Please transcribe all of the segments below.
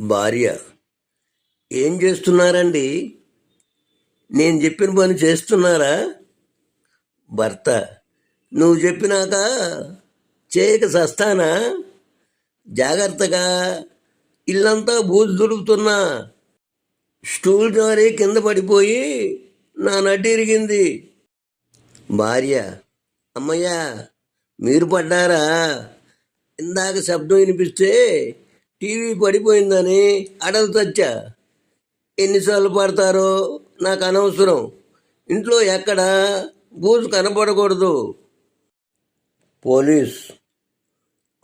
భార్య. ఏం చేస్తున్నారండి? నేను చెప్పిన పని చేస్తున్నారా? భర్త. నువ్వు చెప్పినాక చేయక సస్తానా? జాగ్రత్తగా ఇల్లంతా బూజు దులుపుతున్నా. స్టూల్ జారి కింద పడిపోయి నా నడ్డి ఇరిగింది. భార్య. అమ్మయ్యా మీరు పడ్డారా? ఇందాక శబ్దం వినిపిస్తే టీవీ పడిపోయిందని అడలు తచ్చా ఎన్నిసార్లు పడతారో నాకు అనవసరం. ఇంట్లో ఎక్కడ బూజు కనపడకూడదు. పోలీస్.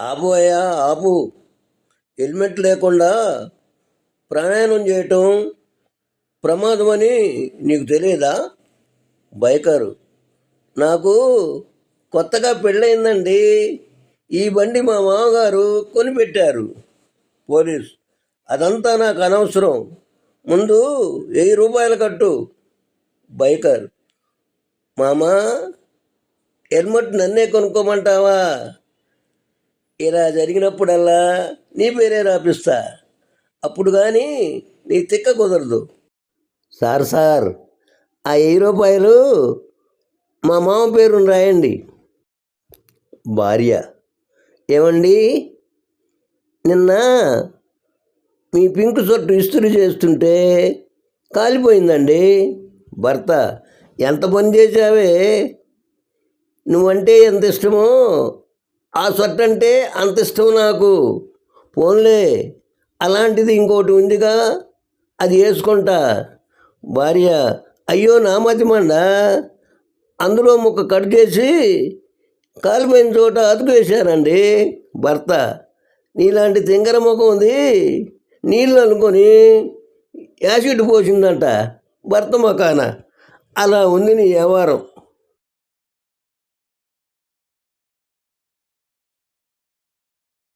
ఆపోయా ఆపు. హెల్మెట్ లేకుండా ప్రయాణం చేయటం ప్రమాదమని నీకు తెలియదా బైకరు. నాకు కొత్తగా పెళ్ళయిందండి. ఈ బండి మా మామగారు కొనిపెట్టారు. పోలీస్. అదంతా నాకు అనవసరం. ముందు వెయ్యి రూపాయలు కట్టు బైకర్. మామా హెల్మెట్ నన్నే కొనుక్కోమంటావా? ఇలా జరిగినప్పుడల్లా నీ పేరే రాపిస్తా. అప్పుడు కానీ నీ తిక్క కుదరదు. సార్ సార్ ఆ వెయ్యి రూపాయలు మా మామ పేరును రాయండి. భార్య. ఏమండి? నిన్న మీ పింక్ షర్టు ఇస్త్రీ చేస్తుంటే కాలిపోయిందండి. భర్త ఎంత పని చేశావే? నువ్వంటే ఎంత ఇష్టమో ఆ షర్ట్ అంటే అంత ఇష్టం నాకు. పోన్లే అలాంటిది ఇంకోటి ఉందిగా అది వేసుకుంటా. భార్య అయ్యో నా మతిమండ. అందులో ముక్క కట్ చేసి కాలిపోయిన చోట అతుకు వేశారండి భర్త. నీలాంటి తింగర ముఖం ఉంది. నీళ్ళు అనుకొని యాసిడ్ పోసిందంట భర్త మొఖాన. అలా ఉంది నీ వ్యవహారం.